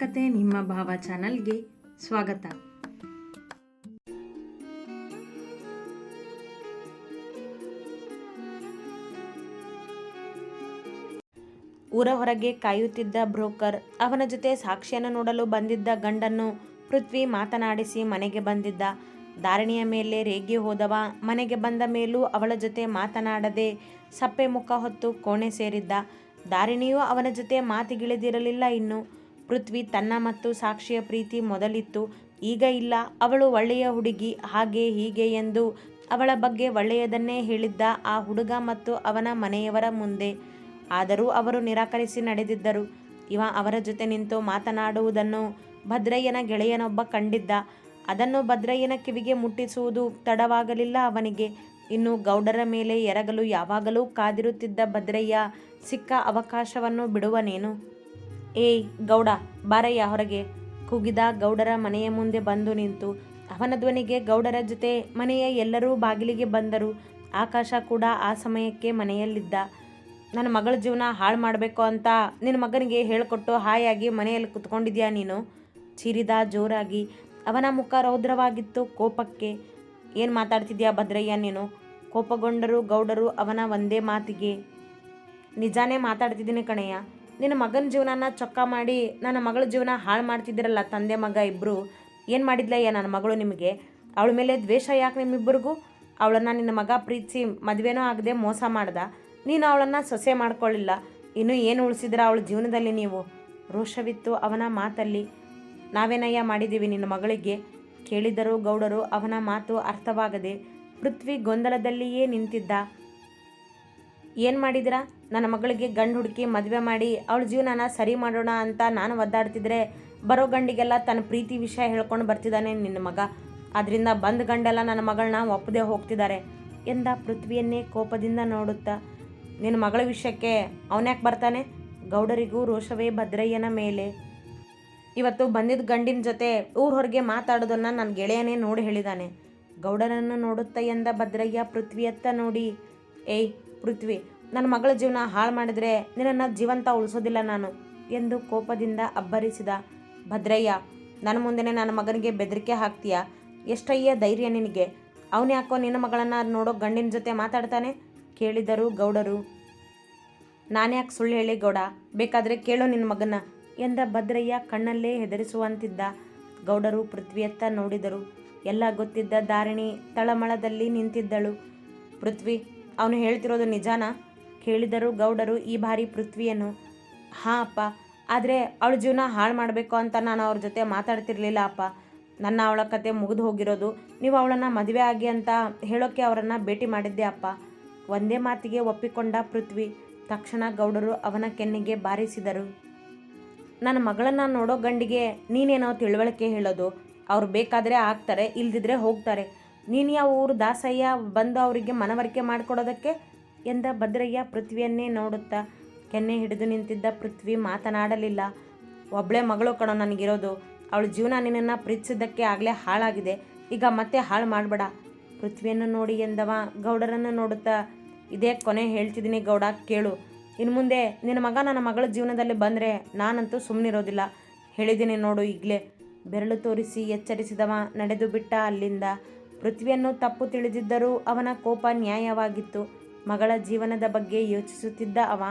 ಕತೆ ನಿಮ್ಮ ಭಾವ ಚಾನಲ್ಗೆ ಸ್ವಾಗತ. ಊರ ಹೊರಗೆ ಕಾಯುತ್ತಿದ್ದ ಬ್ರೋಕರ್ ಅವನ ಜೊತೆ ಸಾಕ್ಷಿಯನ್ನು ನೋಡಲು ಬಂದಿದ್ದ ಗಂಡನ್ನು ಪೃಥ್ವಿ ಮಾತನಾಡಿಸಿ ಮನೆಗೆ ಬಂದಿದ್ದ. ಧಾರಣಿಯ ಮೇಲೆ ರೇಗಿ ಹೋದವ, ಮನೆಗೆ ಬಂದ ಮೇಲೂ ಅವಳ ಜೊತೆ ಮಾತನಾಡದೆ ಸಪ್ಪೆ ಮುಖ ಹೊತ್ತು ಕೋಣೆ ಸೇರಿದ್ದ. ಧಾರಿಣಿಯೂ ಅವನ ಜೊತೆ ಮಾತಿಗಿಳಿದಿರಲಿಲ್ಲ ಇನ್ನು. ಪೃಥ್ವಿ ತನ್ನ ಮತ್ತು ಸಾಕ್ಷಿಯ ಪ್ರೀತಿ ಮೊದಲಿತ್ತು. ಈಗ ಇಲ್ಲ. ಅವಳು ಒಳ್ಳೆಯ ಹುಡುಗಿ, ಹಾಗೆ ಹೀಗೆ ಎಂದು ಅವಳ ಬಗ್ಗೆ ಒಳ್ಳೆಯದನ್ನೇ ಹೇಳಿದ್ದ ಆ ಹುಡುಗ ಮತ್ತು ಅವನ ಮನೆಯವರ ಮುಂದೆ. ಆದರೂ ಅವರು ನಿರಾಕರಿಸಿ ನಡೆದಿದ್ದರು. ಇವ ಅವರ ಜೊತೆ ನಿಂತು ಮಾತನಾಡುವುದನ್ನು ಭದ್ರಯ್ಯನ ಗೆಳೆಯನೊಬ್ಬ ಕಂಡಿದ್ದ. ಅದನ್ನು ಭದ್ರಯ್ಯನ ಕಿವಿಗೆ ಮುಟ್ಟಿಸುವುದು ತಡವಾಗಲಿಲ್ಲ ಅವನಿಗೆ. ಇನ್ನು ಗೌಡರ ಮೇಲೆ ಎರಗಲು ಯಾವಾಗಲೂ ಕಾದಿರುತ್ತಿದ್ದ ಭದ್ರಯ್ಯ ಸಿಕ್ಕ ಅವಕಾಶವನ್ನು ಬಿಡುವನೇನು? ಏಯ್ ಗೌಡ, ಬಾರಯ್ಯ ಹೊರಗೆ. ಕುಗಿದ ಗೌಡರ ಮನೆಯ ಮುಂದೆ ಬಂದು ನಿಂತು. ಅವನ ಧ್ವನಿಗೆ ಗೌಡರ ಜೊತೆ ಮನೆಯ ಎಲ್ಲರೂ ಬಾಗಿಲಿಗೆ ಬಂದರು. ಆಕಾಶ ಕೂಡ ಆ ಸಮಯಕ್ಕೆ ಮನೆಯಲ್ಲಿದ್ದ. ನನ್ನ ಮಗಳ ಜೀವನ ಹಾಳು ಮಾಡಬೇಕು ಅಂತ ನಿನ್ನ ಮಗನಿಗೆ ಹೇಳಿಕೊಟ್ಟು ಹಾಯಾಗಿ ಮನೆಯಲ್ಲಿ ಕುತ್ಕೊಂಡಿದ್ಯಾ ನೀನು? ಚಿರಿದ ಜೋರಾಗಿ. ಅವನ ಮುಖ ರೌದ್ರವಾಗಿತ್ತು ಕೋಪಕ್ಕೆ. ಏನು ಮಾತಾಡ್ತಿದ್ಯಾ ಭದ್ರಯ್ಯ ನೀನು? ಕೋಪಗೊಂಡರು ಗೌಡರು ಅವನ ಒಂದೇ ಮಾತಿಗೆ. ನಿಜಾನೇ ಮಾತಾಡ್ತಿದ್ದೀನಿ ಕಣಯ್ಯ. ನಿನ್ನ ಮಗನ ಜೀವನನ ಚೊಕ್ಕ ಮಾಡಿ ನನ್ನ ಮಗಳ ಜೀವನ ಹಾಳು ಮಾಡ್ತಿದ್ದೀರಲ್ಲ ತಂದೆ ಮಗ ಇಬ್ಬರು ಏನು ಮಾಡಿದ್ಲಯ್ಯ ನನ್ನ ಮಗಳು ನಿಮಗೆ? ಅವಳ ಮೇಲೆ ದ್ವೇಷ ಯಾಕೆ ನಿಮ್ಮಿಬ್ಬರಿಗೂ? ಅವಳನ್ನು ನಿನ್ನ ಮಗ ಪ್ರೀತಿಸಿ ಮದುವೆನೂ ಆಗದೆ ಮೋಸ ಮಾಡ್ದ. ನೀನು ಅವಳನ್ನು ಸೊಸೆ ಮಾಡ್ಕೊಳ್ಳಿಲ್ಲ. ಇನ್ನೂ ಏನು ಉಳಿಸಿದ್ರ ಅವಳ ಜೀವನದಲ್ಲಿ ನೀವು? ರೋಷವಿತ್ತು ಅವನ ಮಾತಲ್ಲಿ. ನಾವೇನಯ್ಯ ಮಾಡಿದ್ದೀವಿ ನಿನ್ನ ಮಗಳಿಗೆ? ಕೇಳಿದರು ಗೌಡರು ಅವನ ಮಾತು ಅರ್ಥವಾಗದೆ ಪೃಥ್ವಿ ಗೊಂದಲದಲ್ಲಿಯೇ ನಿಂತಿದ್ದ. ಏನು ಮಾಡಿದಿರಾ? ನನ್ನ ಮಗಳಿಗೆ ಗಂಡು ಹುಡುಕಿ ಮದುವೆ ಮಾಡಿ ಅವಳ ಜೀವನನ ಸರಿ ಮಾಡೋಣ ಅಂತ ನಾನು ಒದ್ದಾಡ್ತಿದ್ರೆ ಬರೋ ಗಂಡಿಗೆಲ್ಲ ತನ್ನ ಪ್ರೀತಿ ವಿಷಯ ಹೇಳ್ಕೊಂಡು ಬರ್ತಿದ್ದಾನೆ ನಿನ್ನ ಮಗ. ಅದರಿಂದ ಬಂದ ಗಂಡೆಲ್ಲ ನನ್ನ ಮಗಳನ್ನ ಒಪ್ಪದೆ ಹೋಗ್ತಿದ್ದಾರೆ ಎಂದ ಪೃಥ್ವಿಯನ್ನೇ ಕೋಪದಿಂದ ನೋಡುತ್ತಾ. ನಿನ್ನ ಮಗಳ ವಿಷಯಕ್ಕೆ ಅವನ್ಯಾಕೆ ಬರ್ತಾನೆ? ಗೌಡರಿಗೂ ರೋಷವೇ ಭದ್ರಯ್ಯನ ಮೇಲೆ. ಇವತ್ತು ಬಂದಿದ್ದ ಗಂಡಿನ ಜೊತೆ ಊರ ಹೊರಗೆ ಮಾತಾಡೋದನ್ನು ನನ್ನ ಗೆಳೆಯನೇ ನೋಡಿ ಹೇಳಿದಾನೆ. ಗೌಡರನ್ನು ನೋಡುತ್ತಾ ಎಂದ ಭದ್ರಯ್ಯ ಪೃಥ್ವಿಯತ್ತ ನೋಡಿ, ಏಯ್ ಪೃಥ್ವಿ ನನ್ನ ಮಗಳ ಜೀವನ ಹಾಳು ಮಾಡಿದರೆ ನಿನ್ನನ್ನು ಜೀವಂತ ಉಳಿಸೋದಿಲ್ಲ ನಾನು ಎಂದು ಕೋಪದಿಂದ ಅಬ್ಬರಿಸಿದ ಭದ್ರಯ್ಯ, ನನ್ನ ಮುಂದೆನೇ ನನ್ನ ಮಗನಿಗೆ ಬೆದರಿಕೆ ಹಾಕ್ತೀಯ? ಎಷ್ಟಯ್ಯ ಧೈರ್ಯ ನಿನಗೆ? ಅವನು ಯಾಕೋ ನಿನ್ನ ಮಗಳನ್ನು ನೋಡೋ ಗಂಡಿನ ಜೊತೆ ಮಾತಾಡ್ತಾನೆ? ಕೇಳಿದರು ಗೌಡರು. ನಾನ್ಯಾಕೆ ಸುಳ್ಳು ಹೇಳಿ ಗೌಡ? ಬೇಕಾದರೆ ಕೇಳೋ ನಿನ್ನ ಮಗನ ಎಂದ ಭದ್ರಯ್ಯ ಕಣ್ಣಲ್ಲೇ ಹೆದರಿಸುವಂತಿದ್ದ ಗೌಡರು ಪೃಥ್ವಿಯತ್ತ ನೋಡಿದರು. ಎಲ್ಲ ಗೊತ್ತಿದ್ದ ಧಾರಿಣಿ ತಳಮಳದಲ್ಲಿ ನಿಂತಿದ್ದಳು. ಪೃಥ್ವಿ, ಅವನು ಹೇಳ್ತಿರೋದು ನಿಜಾನಾ? ಕೇಳಿದರು, ಗೌಡರು, ಈ ಬಾರಿ ಪೃಥ್ವಿಯನ್ನು, ಹಾಂ ಅಪ್ಪ, ಆದರೆ ಅವಳ ಜೀವನ ಹಾಳು ಮಾಡಬೇಕು ಅಂತ ನಾನು ಅವ್ರ ಜೊತೆ ಮಾತಾಡ್ತಿರ್ಲಿಲ್ಲ ಅಪ್ಪ. ನನ್ನ ಅವಳ ಕತೆ ಮುಗಿದು ಹೋಗಿರೋದು, ನೀವು ಅವಳನ್ನು ಮದುವೆ ಆಗಿ ಅಂತ ಹೇಳೋಕ್ಕೆ ಅವರನ್ನು ಭೇಟಿ ಮಾಡಿದ್ದೆ ಅಪ್ಪ. ಒಂದೇ ಮಾತಿಗೆ ಒಪ್ಪಿಕೊಂಡ ಪೃಥ್ವಿ, ತಕ್ಷಣ ಗೌಡರು ಅವನ ಕೆನ್ನೆಗೆ ಬಾರಿಸಿದರು. ನನ್ನ ಮಗಳನ್ನು ನೋಡೋ ಗಂಡಿಗೆ ನೀನೇನೋ ತಿಳುವಳಿಕೆ ಹೇಳೋದು. ಅವ್ರು ಬೇಕಾದರೆ ಆಗ್ತಾರೆ, ಇಲ್ದಿದ್ರೆ ಹೋಗ್ತಾರೆ. ನೀನು ಯಾವ ಊರು ದಾಸಯ್ಯ ಬಂದು ಅವರಿಗೆ ಮನವರಿಕೆ ಮಾಡಿಕೊಡೋದಕ್ಕೆ ಎಂದ ಭದ್ರಯ್ಯ ಪೃಥ್ವಿಯನ್ನೇ ನೋಡುತ್ತಾ ಕೆನ್ನೆ ಹಿಡಿದು ನಿಂತಿದ್ದ ಪೃಥ್ವಿ ಮಾತನಾಡಲಿಲ್ಲ. ಒಬ್ಬಳೇ ಮಗಳು ಕಣೋ ನನಗಿರೋದು. ಅವಳ ಜೀವನ ನಿನ್ನನ್ನು ಪ್ರೀತಿಸಿದ್ದಕ್ಕೆ ಆಗಲೇ ಹಾಳಾಗಿದೆ. ಈಗ ಮತ್ತೆ ಹಾಳು ಮಾಡಬೇಡ. ಪೃಥ್ವಿಯನ್ನು ನೋಡಿ ಎಂದವ ಗೌಡರನ್ನು ನೋಡುತ್ತಾ ಇದೇ ಕೊನೆ ಹೇಳ್ತಿದ್ದೀನಿ ಗೌಡ, ಕೇಳು. ಇನ್ನು ಮುಂದೆ ನಿನ್ನ ಮಗ ನನ್ನ ಮಗಳ ಜೀವನದಲ್ಲಿ ಬಂದರೆ ನಾನಂತೂ ಸುಮ್ಮನಿರೋದಿಲ್ಲ ಹೇಳಿದ್ದೀನಿ ನೋಡು ಈಗಲೇ. ಬೆರಳು ತೋರಿಸಿ ಎಚ್ಚರಿಸಿದವ ನಡೆದು ಬಿಟ್ಟ ಅಲ್ಲಿಂದ. ಪೃಥ್ವಿಯನ್ನು ತಪ್ಪು ತಿಳಿದಿದ್ದರೂ ಅವನ ಕೋಪ ನ್ಯಾಯವಾಗಿತ್ತು. ಮಗಳ ಜೀವನದ ಬಗ್ಗೆ ಯೋಚಿಸುತ್ತಿದ್ದ ಅವ.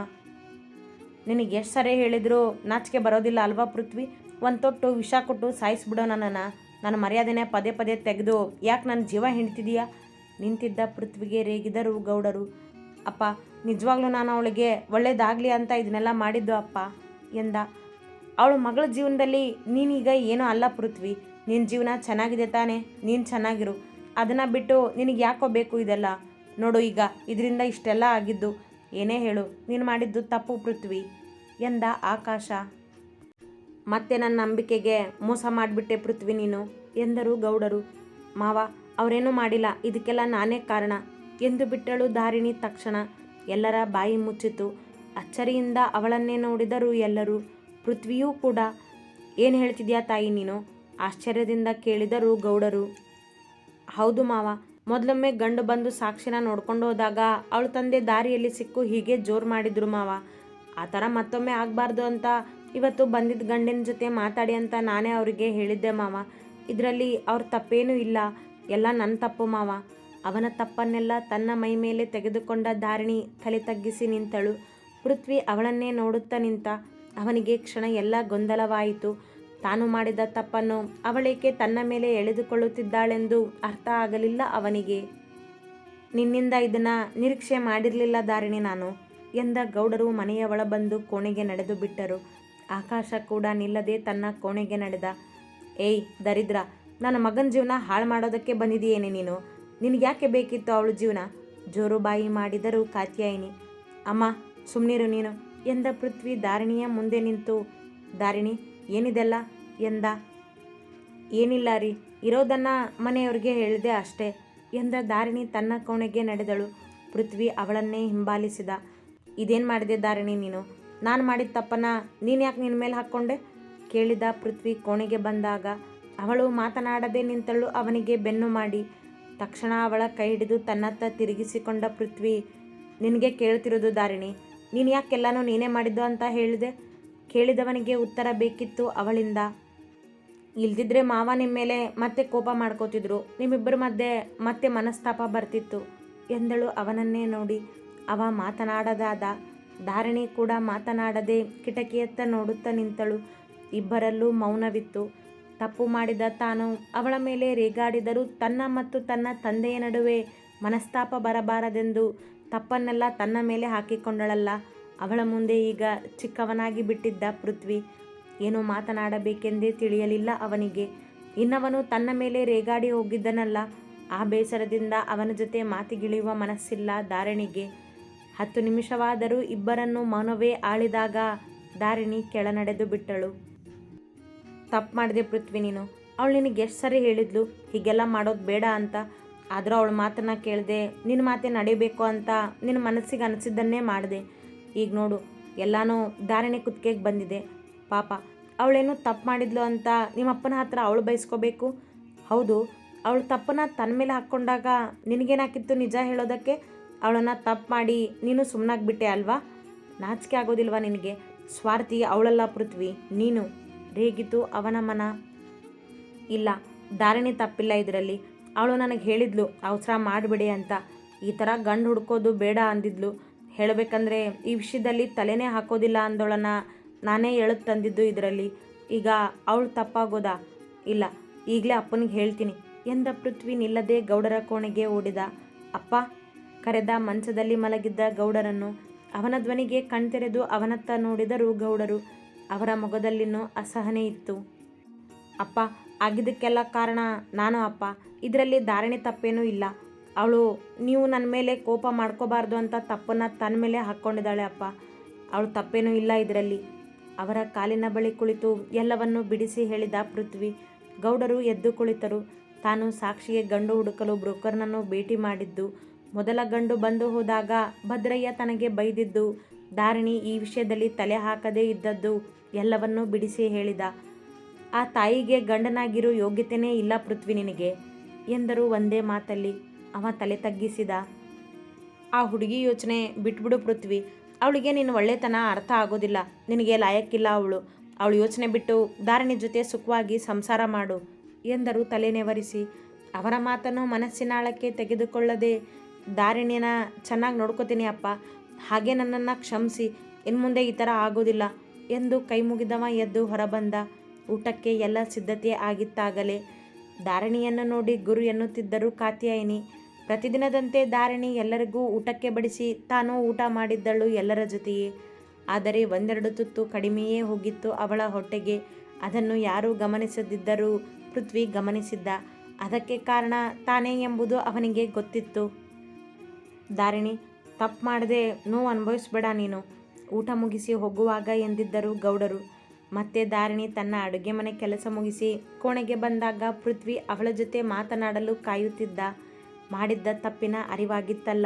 ನಿನಗೆ ಎಷ್ಟು ಸರಿ ಹೇಳಿದರೂ, ನಾಚಿಕೆ ಬರೋದಿಲ್ಲ ಅಲ್ವಾ ಪೃಥ್ವಿ? ಒಂದು ತೊಟ್ಟು ವಿಷ ಕೊಟ್ಟು ಸಾಯಿಸ್ಬಿಡೋ ನನ್ನನ್ನು. ನನ್ನ ಮರ್ಯಾದೆನೇ ಪದೇ ಪದೇ ತೆಗೆದು, ಯಾಕೆ ನನ್ನ ಜೀವ ಹಿಂಡ್ತಿದೀಯಾ? ನಿಂತಿದ್ದ ಪೃಥ್ವಿಗೆ ರೇಗಿದರು ಗೌಡರು. ಅಪ್ಪ, ನಿಜವಾಗ್ಲೂ ನಾನು ಅವಳಿಗೆ ಒಳ್ಳೇದಾಗಲಿ ಅಂತ ಇದನ್ನೆಲ್ಲ ಮಾಡಿದ್ದು ಅಪ್ಪ ಎಂದ. ಅವಳು ಮಗಳ ಜೀವನದಲ್ಲಿ ನೀನೀಗ ಏನೂ ಅಲ್ಲ ಪೃಥ್ವಿ. ನಿನ್ನ ಜೀವನ ಚೆನ್ನಾಗಿದೆ ತಾನೇ, ನೀನು ಚೆನ್ನಾಗಿರು. ಅದನ್ನು ಬಿಟ್ಟು ನಿನಗೆ ಯಾಕೋ ಬೇಕು ಇದೆಲ್ಲ? ನೋಡು ಈಗ, ಇದರಿಂದ ಇಷ್ಟೆಲ್ಲ ಆಗಿದ್ದು, ಏನೇ ಹೇಳು, ನೀನು ಮಾಡಿದ್ದು ತಪ್ಪು ಪೃಥ್ವಿ, ಎಂದ ಆಕಾಶ. ಮತ್ತೆ ನನ್ನ ನಂಬಿಕೆಗೆ ಮೋಸ ಮಾಡಿಬಿಟ್ಟೆ ಪೃಥ್ವಿ ನೀನು, ಎಂದರು ಗೌಡರು. ಮಾವ, ಅವರೇನೂ ಮಾಡಿಲ್ಲ, ಇದಕ್ಕೆಲ್ಲ ನಾನೇ ಕಾರಣ. ಎಂದು ಬಿಟ್ಟಳು ಧಾರಿಣಿ ತಕ್ಷಣ. ಎಲ್ಲರ ಬಾಯಿ ಮುಚ್ಚಿತು. ಅಚ್ಚರಿಯಿಂದ ಅವಳನ್ನೇ ನೋಡಿದರು ಎಲ್ಲರೂ, ಪೃಥ್ವಿಯೂ ಕೂಡ. ಏನು ಹೇಳ್ತಿದ್ಯಾ ತಾಯಿ ನೀನು? ಆಶ್ಚರ್ಯದಿಂದ ಕೇಳಿದರು ಗೌಡರು. ಹೌದು ಮಾವ ಮೊದಲೊಮ್ಮೆ ಗಂಡು ಬಂದು ಸಾಕ್ಷಿನ ನೋಡ್ಕೊಂಡು ಹೋದಾಗ ಅವಳು ತಂದೆ ದಾರಿಯಲ್ಲಿ ಸಿಕ್ಕು ಹೀಗೆ ಜೋರು ಮಾಡಿದ್ರು ಮಾವ. ಆ ಥರ ಮತ್ತೊಮ್ಮೆ ಆಗಬಾರ್ದು ಅಂತ ಇವತ್ತು ಬಂದಿದ್ದ ಗಂಡಿನ ಜೊತೆ ಮಾತಾಡಿ ಅಂತ ನಾನೇ ಅವರಿಗೆ ಹೇಳಿದ್ದೆ ಮಾವ. ಇದರಲ್ಲಿ ಅವ್ರ ತಪ್ಪೇನೂ ಇಲ್ಲ. ಎಲ್ಲ ನನ್ನ ತಪ್ಪು ಮಾವ. ಅವನ ತಪ್ಪನ್ನೆಲ್ಲ ತನ್ನ ಮೈ ಮೇಲೆ ತೆಗೆದುಕೊಂಡ ಧಾರಣಿ ತಲೆ ತಗ್ಗಿಸಿ ನಿಂತಳು. ಪೃಥ್ವಿ ಅವಳನ್ನೇ ನೋಡುತ್ತಾ ನಿಂತ ಅವನಿಗೆ ಕ್ಷಣ ಎಲ್ಲ ಗೊಂದಲವಾಯಿತು. ತಾನು ಮಾಡಿದ ತಪ್ಪನ್ನು ಅವಳೇಕೆ ತನ್ನ ಮೇಲೆ ಎಳೆದುಕೊಳ್ಳುತ್ತಿದ್ದಾಳೆಂದು ಅರ್ಥ ಆಗಲಿಲ್ಲ ಅವನಿಗೆ. ನಿನ್ನಿಂದ ಇದನ್ನ ನಿರೀಕ್ಷೆ ಮಾಡಿರಲಿಲ್ಲ ದಾರಿಣಿ ನಾನು, ಎಂದ ಗೌಡರು ಮನೆಯ ಒಳ ಬಂದು ಕೋಣೆಗೆ ನಡೆದು ಬಿಟ್ಟರು. ಆಕಾಶ ಕೂಡ ನಿಲ್ಲದೆ ತನ್ನ ಕೋಣೆಗೆ ನಡೆದ. ಏಯ್ ದರಿದ್ರ, ನನ್ನ ಮಗನ ಜೀವನ ಹಾಳು ಮಾಡೋದಕ್ಕೆ ಬಂದಿದೆಯೇನೆ ನೀನು. ನಿನಗ್ಯಾಕೆ ಬೇಕಿತ್ತು ಅವಳು ಜೀವನ? ಜೋರು ಬಾಯಿ ಮಾಡಿದರು ಕಾತ್ಯಾಯಿನಿ. ಅಮ್ಮ ಸುಮ್ಮನಿರು ನೀನು, ಎಂದ ಪೃಥ್ವಿ ದಾರಿಣಿಯ ಮುಂದೆ ನಿಂತು ದಾರಿಣಿ ಏನಿದೆಲ್ಲ ಎಂದ? ಏನಿಲ್ಲ ರೀ, ಇರೋದನ್ನು ಮನೆಯವ್ರಿಗೆ ಹೇಳಿದೆ ಅಷ್ಟೇ ಎಂದ ದಾರಿಣಿ ತನ್ನ ಕೋಣೆಗೆ ನಡೆದಳು. ಪೃಥ್ವಿ ಅವಳನ್ನೇ ಹಿಂಬಾಲಿಸಿದ. ಇದೇನು ಮಾಡಿದೆ ದಾರಿಣಿ ನೀನು? ನಾನು ಮಾಡಿದ ತಪ್ಪನ ನೀನು ಯಾಕೆ ನಿನ್ನ ಮೇಲೆ ಹಾಕ್ಕೊಂಡೆ? ಕೇಳಿದ ಪೃಥ್ವಿ ಕೋಣೆಗೆ ಬಂದಾಗ, ಅವಳು ಮಾತನಾಡದೆ ನಿಂತಳು, ಅವನಿಗೆ ಬೆನ್ನು ಮಾಡಿ. ತಕ್ಷಣ ಅವಳ ಕೈ ಹಿಡಿದು ತನ್ನತ್ತ ತಿರುಗಿಸಿಕೊಂಡ ಪೃಥ್ವಿ, ನಿನಗೆ ಕೇಳ್ತಿರೋದು ದಾರಿಣಿ, ನೀನು ಯಾಕೆಲ್ಲನೂ ನೀನೇ ಮಾಡಿದ್ದು ಅಂತ ಹೇಳಿದೆ? ಕೇಳಿದವನಿಗೆ ಉತ್ತರ ಬೇಕಿತ್ತು ಅವಳಿಂದ. ಇಲ್ದಿದ್ರೆ ಮಾವ ನಿಮ್ಮ ಮೇಲೆ ಮತ್ತೆ ಕೋಪ ಮಾಡ್ಕೋತಿದ್ರು. ನಿಮ್ಮಿಬ್ಬರ ಮಧ್ಯೆ ಮತ್ತೆ ಮನಸ್ತಾಪ ಬರ್ತಿತ್ತು ಎಂದಳು ಅವನನ್ನೇ ನೋಡಿ. ಅವ ಮಾತನಾಡದಾದ ಧಾರಣಿ ಕೂಡ ಮಾತನಾಡದೆ ಕಿಟಕಿಯತ್ತ ನೋಡುತ್ತಾ ನಿಂತಳು. ಇಬ್ಬರಲ್ಲೂ ಮೌನವಿತ್ತು. ತಪ್ಪು ಮಾಡಿದ ತಾನು ಅವಳ ಮೇಲೆ ರೇಗಾಡಿದರೂ ತನ್ನ ಮತ್ತು ತನ್ನ ತಂದೆಯ ನಡುವೆ ಮನಸ್ತಾಪ ಬರಬಾರದೆಂದು ತಪ್ಪನ್ನೆಲ್ಲ ತನ್ನ ಮೇಲೆ ಹಾಕಿಕೊಂಡಳಲ್ಲ. ಅವಳ ಮುಂದೆ ಈಗ ಚಿಕ್ಕವನಾಗಿ ಬಿಟ್ಟಿದ್ದ ಪೃಥ್ವಿ ಏನು ಮಾತನಾಡಬೇಕೆಂದೇ ತಿಳಿಯಲಿಲ್ಲ ಅವನಿಗೆ. ಇನ್ನವನು ತನ್ನ ಮೇಲೆ ರೇಗಾಡಿ ಹೋಗಿದ್ದನಲ್ಲ, ಆ ಬೇಸರದಿಂದ ಅವನ ಜೊತೆ ಮಾತಿಗಿಳಿಯುವ ಮನಸ್ಸಿಲ್ಲ ಧಾರಣಿಗೆ. ಹತ್ತು ನಿಮಿಷವಾದರೂ ಇಬ್ಬರನ್ನು ಮೌನವೇ ಆಳಿದಾಗ ಧಾರಿಣಿ ಕೆಳನಡೆದು ಬಿಟ್ಟಳು. ತಪ್ಪು ಮಾಡಿದೆ ಪೃಥ್ವಿ ನೀನು. ಅವಳು ನಿನಗೆ ಎಷ್ಟು ಸರಿ ಹೇಳಿದ್ಲು, ಹೀಗೆಲ್ಲ ಮಾಡೋದು ಬೇಡ ಅಂತ. ಆದರೂ ಅವಳು ಮಾತನ್ನ ಕೇಳಿದೆ ನಿನ್ನ ಮಾತೆ ನಡಿಬೇಕು ಅಂತ ನಿನ್ನ ಮನಸ್ಸಿಗೆ ಅನಿಸಿದ್ದನ್ನೇ ಮಾಡಿದೆ. ಈಗ ನೋಡು, ಎಲ್ಲನೂ ಧಾರಣೆ ಕುತ್ತಿಗೆಗೆ ಬಂದಿದೆ. ಪಾಪ, ಅವಳೇನು ತಪ್ಪು ಮಾಡಿದ್ಲು ಅಂತ ನಿಮ್ಮಪ್ಪನ ಹತ್ರ ಅವಳು ಬಯಸ್ಕೋಬೇಕು ಹೌದು, ಅವಳು ತಪ್ಪನ್ನ ತನ್ನ ಮೇಲೆ ಹಾಕ್ಕೊಂಡಾಗ ನಿನಗೇನಾಕಿತ್ತು ನಿಜ ಹೇಳೋದಕ್ಕೆ? ಅವಳನ್ನು ತಪ್ಪು ಮಾಡಿ ನೀನು ಸುಮ್ಮನಾಗ್ಬಿಟ್ಟೆ ಅಲ್ವಾ? ನಾಚಿಕೆ ಆಗೋದಿಲ್ವಾ ನಿನಗೆ? ಸ್ವಾರ್ಥಿ ಅವಳಲ್ಲ ಪೃಥ್ವಿ, ನೀನು. ರೇಗಿತು ಅವನ ಮನ. ಇಲ್ಲ, ಧಾರಣೆ ತಪ್ಪಿಲ್ಲ ಇದರಲ್ಲಿ. ಅವಳು ನನಗೆ ಹೇಳಿದ್ಲು, ಅವಸರ ಮಾಡಿಬಿಡಿ ಅಂತ. ಈ ಥರ ಗಂಡು ಹುಡ್ಕೋದು ಬೇಡ ಅಂದಿದ್ಲು. ಹೇಳಬೇಕಂದ್ರೆ ಈ ವಿಷಯದಲ್ಲಿ ತಲೆನೇ ಹಾಕೋದಿಲ್ಲ ಅಂದೋಳನ ನಾನೇ ಹೇಳಕ್ ತಂದಿದ್ದು ಇದರಲ್ಲಿ. ಈಗ ಅವಳು ತಪ್ಪಾಗೋದಾ? ಇಲ್ಲ, ಈಗಲೇ ಅಪ್ಪನಿಗೆ ಹೇಳ್ತೀನಿ. ಎಂದ ಪೃಥ್ವಿ ನಿಲ್ಲದೆ ಗೌಡರ ಕೋಣೆಗೆ ಓಡಿದ. ಅಪ್ಪ, ಕರೆದ ಮಂಚದಲ್ಲಿ ಮಲಗಿದ್ದ ಗೌಡರನ್ನು, ಅವನ ಧ್ವನಿಗೆ ಕಣ್ತೆರೆದು ಅವನತ್ತ ನೋಡಿದರು ಗೌಡರು, ಅವರ ಮೊಗದಲ್ಲಿನೂ ಅಸಹನೆ ಇತ್ತು. ಅಪ್ಪ, ಆಗಿದ್ದಕ್ಕೆಲ್ಲ ಕಾರಣ ನಾನು ಅಪ್ಪ. ಇದರಲ್ಲಿ ಧಾರಣೆ ತಪ್ಪೇನೂ ಇಲ್ಲ. ಅವಳು, ನೀವು ನನ್ನ ಮೇಲೆ ಕೋಪ ಮಾಡ್ಕೋಬಾರ್ದು ಅಂತ ತಪ್ಪನ್ನು ತನ್ನ ಮೇಲೆ ಹಾಕ್ಕೊಂಡಿದ್ದಾಳೆ ಅಪ್ಪ. ಅವಳು ತಪ್ಪೇನೂ ಇಲ್ಲ ಇದರಲ್ಲಿ. ಅವರ ಕಾಲಿನ ಬಳಿ ಕುಳಿತು ಎಲ್ಲವನ್ನೂ ಬಿಡಿಸಿ ಹೇಳಿದ ಪೃಥ್ವಿ. ಗೌಡರು ಎದ್ದು ಕುಳಿತರು. ತಾನು ಸಾಕ್ಷಿಗೆ ಗಂಡು ಹುಡುಕಲು ಬ್ರೋಕರ್ನನ್ನು ಭೇಟಿ ಮಾಡಿದ್ದು. ಮೊದಲ ಗಂಡು ಬಂದು ಹೋದಾಗ ಭದ್ರಯ್ಯ ತನಗೆ ಬೈದಿದ್ದು. ಧಾರಣಿ ಈ ವಿಷಯದಲ್ಲಿ ತಲೆ ಹಾಕದೇ ಇದ್ದದ್ದು ಎಲ್ಲವನ್ನೂ ಬಿಡಿಸಿ ಹೇಳಿದ. ಆ ತಾಯಿಗೆ ಗಂಡನಾಗಿರೋ ಯೋಗ್ಯತೆಯೇ ಇಲ್ಲ ಪೃಥ್ವಿ ನಿನಗೆ, ಎಂದರು ಒಂದೇ ಮಾತಲ್ಲಿ. ಅವ ತಲೆ ತಗ್ಗಿಸಿದ. ಆ ಹುಡುಗಿ ಯೋಚನೆ ಬಿಟ್ಬಿಡು ಪೃಥ್ವಿ. ಅವಳಿಗೆ ನಿನ್ನ ಒಳ್ಳೆತನ ಅರ್ಥ ಆಗೋದಿಲ್ಲ. ನಿನಗೆ ಲಾಯಕ್ಕಿಲ್ಲ ಅವಳು. ಅವಳು ಯೋಚನೆ ಬಿಟ್ಟು, ಧಾರಣಿ ಜೊತೆ ಸುಖವಾಗಿ ಸಂಸಾರ ಮಾಡು ಎಂದರು ತಲೆನೆವರಿಸಿ ಅವರ ಮಾತನ್ನು ಮನಸ್ಸಿನಾಳಕ್ಕೆ ತೆಗೆದುಕೊಳ್ಳದೆ ದಾರಿಣಿನ ಚೆನ್ನಾಗಿ ನೋಡ್ಕೋತೀನಿ ಅಪ್ಪ. ಹಾಗೆ ನನ್ನನ್ನು ಕ್ಷಮಿಸಿ ಇನ್ನು ಮುಂದೆ ಈ ಥರ ಆಗೋದಿಲ್ಲ ಎಂದು ಕೈ ಮುಗಿದವ ಎದ್ದು ಹೊರಬಂದ. ಊಟಕ್ಕೆ ಎಲ್ಲ ಸಿದ್ಧತೆ ಆಗಿತ್ತಾಗಲೇ ಧಾರಣಿಯನ್ನು ನೋಡಿ ಗುರು ಎನ್ನುತ್ತಿದ್ದರು ಕಾತ್ಯಾಯಿನಿ. ಪ್ರತಿದಿನದಂತೆ ಧಾರಣಿ ಎಲ್ಲರಿಗೂ ಊಟಕ್ಕೆ ಬಡಿಸಿ ತಾನು ಊಟ ಮಾಡಿದ್ದಳು ಎಲ್ಲರ ಜೊತೆಯೇ. ಆದರೆ ಒಂದೆರಡು ತುತ್ತು ಕಡಿಮೆಯೇ ಹೋಗಿತ್ತು ಅವಳ ಹೊಟ್ಟೆಗೆ. ಅದನ್ನು ಯಾರೂ ಗಮನಿಸದಿದ್ದರೂ ಪೃಥ್ವಿ ಗಮನಿಸಿದ್ದ. ಅದಕ್ಕೆ ಕಾರಣ ತಾನೇ ಎಂಬುದು ಅವನಿಗೆ ಗೊತ್ತಿತ್ತು. ಧಾರಿಣಿ, ತಪ್ಪು ಮಾಡದೆ ನೋವು ಅನುಭವಿಸ್ಬೇಡ ನೀನು. ಊಟ ಮುಗಿಸಿ ಹೋಗುವಾಗ ಎಂದಿದ್ದರು ಗೌಡರು. ಮತ್ತೆ ಧಾರಿಣಿ ತನ್ನ ಅಡುಗೆ ಮನೆ ಕೆಲಸ ಮುಗಿಸಿ ಕೋಣೆಗೆ ಬಂದಾಗ ಪೃಥ್ವಿ ಅವಳ ಜೊತೆ ಮಾತನಾಡಲು ಕಾಯುತ್ತಿದ್ದ. ಮಾಡಿದ್ದ ತಪ್ಪಿನ ಅರಿವಾಗಿತ್ತಲ್ಲ.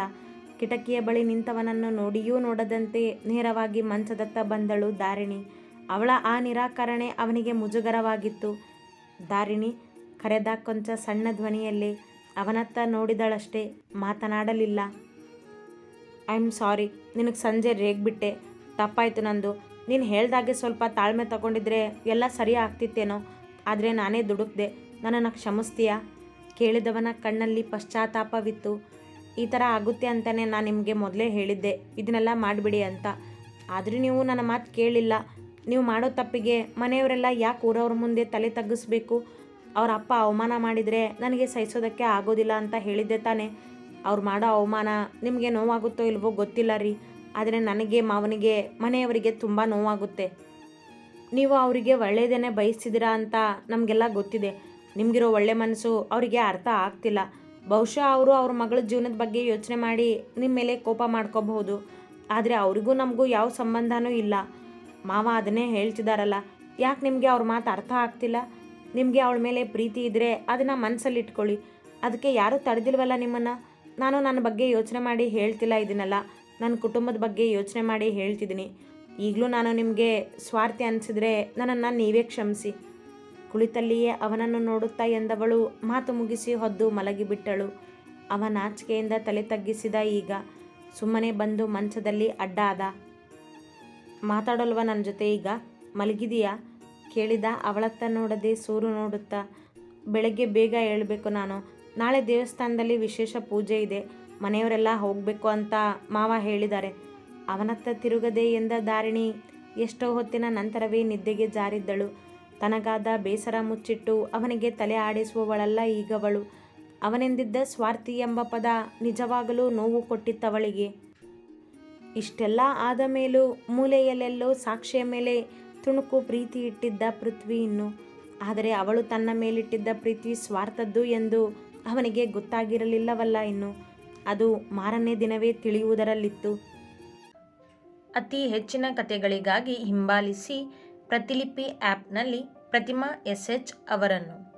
ಕಿಟಕಿಯ ಬಳಿ ನಿಂತವನನ್ನು ನೋಡಿಯೂ ನೋಡದಂತೆ ನೇರವಾಗಿ ಮಂಚದತ್ತ ಬಂದಳು ಧಾರಿಣಿ. ಅವಳ ಆ ನಿರಾಕರಣೆ ಅವನಿಗೆ ಮುಜುಗರವಾಗಿತ್ತು. ಧಾರಿಣಿ ಕರೆದ ಕೊಂಚ ಸಣ್ಣ ಧ್ವನಿಯಲ್ಲಿ, ಅವನತ್ತ ನೋಡಿದಳಷ್ಟೇ, ಮಾತನಾಡಲಿಲ್ಲ. ಐ ಆಮ್ ಸಾರಿ, ನಿನಗೆ ಸಂಜೆ ರೇಗ್ಬಿಟ್ಟೆ. ತಪ್ಪಾಯಿತು ನಂದು. ನೀನು ಹೇಳ್ದಾಗೆ ಸ್ವಲ್ಪ ತಾಳ್ಮೆ ತಗೊಂಡಿದ್ರೆ ಎಲ್ಲ ಸರಿ ಆಗ್ತಿತ್ತೇನೋ, ಆದರೆ ನಾನೇ ದುಡುಕ್ದೆ. ನನ್ನನ್ನು ಕ್ಷಮಿಸ್ತೀಯಾ? ಕೇಳಿದವನ ಕಣ್ಣಲ್ಲಿ ಪಶ್ಚಾತ್ತಾಪವಿತ್ತು. ಈ ಥರ ಆಗುತ್ತೆ ಅಂತಲೇ ನಾನು ನಿಮಗೆ ಮೊದಲೇ ಹೇಳಿದ್ದೆ. ಇದನ್ನೆಲ್ಲ ಮಾಡಿಬಿಡಿ ಅಂತ. ಆದರೂ ನೀವು ನನ್ನ ಮಾತು ಕೇಳಿಲ್ಲ. ನೀವು ಮಾಡೋ ತಪ್ಪಿಗೆ ಮನೆಯವರೆಲ್ಲ ಯಾಕೆ ಊರವ್ರ ಮುಂದೆ ತಲೆ ತಗ್ಗಿಸ್ಬೇಕು? ಅವ್ರ ಅಪ್ಪ ಅವಮಾನ ಮಾಡಿದರೆ ನನಗೆ ಸಹಿಸೋದಕ್ಕೆ ಆಗೋದಿಲ್ಲ ಅಂತ ಹೇಳಿದ್ದೆ ತಾನೇ. ಅವ್ರು ಮಾಡೋ ಅವಮಾನ ನಿಮಗೆ ನೋವಾಗುತ್ತೋ ಇಲ್ವೋ ಗೊತ್ತಿಲ್ಲ ರೀ. ಆದರೆ ನನಗೆ, ಮಾವನಿಗೆ, ಮನೆಯವರಿಗೆ ತುಂಬ ನೋವಾಗುತ್ತೆ. ನೀವು ಅವರಿಗೆ ಒಳ್ಳೆಯದೇನೆ ಬಯಸ್ತಿದ್ದೀರಾ ಅಂತ ನಮಗೆಲ್ಲ ಗೊತ್ತಿದೆ. ನಿಮಗಿರೋ ಒಳ್ಳೆ ಮನಸ್ಸು ಅವರಿಗೆ ಅರ್ಥ ಆಗ್ತಿಲ್ಲ. ಬಹುಶಃ ಅವರು ಅವ್ರ ಮಗಳ ಜೀವನದ ಬಗ್ಗೆ ಯೋಚನೆ ಮಾಡಿ ನಿಮ್ಮ ಮೇಲೆ ಕೋಪ ಮಾಡ್ಕೋಬಹುದು. ಆದರೆ ಅವರಿಗೂ ನಮಗೂ ಯಾವ ಸಂಬಂಧನೂ ಇಲ್ಲ. ಮಾವ ಅದನ್ನೇ ಹೇಳ್ತಿದ್ದಾರಲ್ಲ. ಯಾಕೆ ನಿಮಗೆ ಅವ್ರ ಮಾತು ಅರ್ಥ ಆಗ್ತಿಲ್ಲ? ನಿಮಗೆ ಅವಳ ಮೇಲೆ ಪ್ರೀತಿ ಇದ್ದರೆ ಅದನ್ನು ಮನಸ್ಸಲ್ಲಿ ಇಟ್ಕೊಳ್ಳಿ ಅದಕ್ಕೆ ಯಾರೂ ತಡೆದಿಲ್ವಲ್ಲ ನಿಮ್ಮನ್ನು? ನಾನು ನನ್ನ ಬಗ್ಗೆ ಯೋಚನೆ ಮಾಡಿ ಹೇಳ್ತಿಲ್ಲ ಇದನ್ನೆಲ್ಲ. ನನ್ನ ಕುಟುಂಬದ ಬಗ್ಗೆ ಯೋಚನೆ ಮಾಡಿ ಹೇಳ್ತಿದ್ದೀನಿ. ಈಗಲೂ ನಾನು ನಿಮಗೆ ಸ್ವಾರ್ಥಿ ಅನಿಸಿದ್ರೆ ನನ್ನನ್ನು ನೀವೇ ಕ್ಷಮಿಸಿ. ಕುಳಿತಲ್ಲಿಯೇ ಅವನನ್ನು ನೋಡುತ್ತಾ ಎಂದವಳು ಮಾತು ಮುಗಿಸಿ ಹೊದ್ದು ಮಲಗಿಬಿಟ್ಟಳು ಅವ ನಾಚಿಕೆಯಿಂದ ತಲೆ ತಗ್ಗಿಸಿದ ಈಗ ಸುಮ್ಮನೆ ಬಂದು ಮಂಚದಲ್ಲಿ ಅಡ್ಡ ಆದ. ಮಾತಾಡಲ್ವ ನನ್ನ ಜೊತೆ ಈಗ? ಮಲಗಿದೀಯಾ? ಕೇಳಿದ ಅವಳತ್ತ ನೋಡದೆ ಸೂರು ನೋಡುತ್ತಾ, ಬೆಳಗ್ಗೆ ಬೇಗ ಏಳಬೇಕು ನಾನು. ನಾಳೆ ದೇವಸ್ಥಾನದಲ್ಲಿ ವಿಶೇಷ ಪೂಜೆ ಇದೆ. ಮನೆಯವರೆಲ್ಲ ಹೋಗಬೇಕು ಅಂತ ಮಾವ ಹೇಳಿದ್ದಾರೆ. ಅವನತ್ತ ತಿರುಗದೆ ಎಂದ ದಾರಿಣಿ ಎಷ್ಟೋ ಹೊತ್ತಿನ ನಂತರವೇ ನಿದ್ದೆಗೆ ಜಾರಿದ್ದಳು. ತನಗಾದ ಬೇಸರ ಮುಚ್ಚಿಟ್ಟು ಅವನಿಗೆ ತಲೆ ಆಡಿಸುವವಳಲ್ಲ ಈಗವಳು. ಅವನೆಂದಿದ್ದ ಸ್ವಾರ್ಥಿ ಎಂಬ ಪದ ನಿಜವಾಗಲೂ ನೋವು ಕೊಟ್ಟಿತ್ತವಳಿಗೆ. ಇಷ್ಟೆಲ್ಲ ಆದ ಮೇಲೂ ಮೂಲೆಯಲ್ಲೆಲ್ಲೋ ಸಾಕ್ಷಿಯ ಮೇಲೆ ತುಣುಕು ಪ್ರೀತಿ ಇಟ್ಟಿದ್ದ ಪೃಥ್ವಿ ಇನ್ನು. ಆದರೆ ಅವಳು ತನ್ನ ಮೇಲಿಟ್ಟಿದ್ದ ಪ್ರೀತಿ ಸ್ವಾರ್ಥದ್ದು ಎಂದು ಅವನಿಗೆ ಗೊತ್ತಾಗಿರಲಿಲ್ಲವಲ್ಲ ಇನ್ನು. ಅದು ಮಾರನೇ ದಿನವೇ ತಿಳಿಯುವುದರಲ್ಲಿತ್ತು. ಅತಿ ಹೆಚ್ಚಿನ ಕಥೆಗಳಿಗಾಗಿ ಹಿಂಬಾಲಿಸಿ ಪ್ರತಿಲಿಪಿ ಆ್ಯಪ್ನಲ್ಲಿ ಪ್ರತಿಮಾ ಎಸ್ ಎಚ್ ಅವರನ್ನು.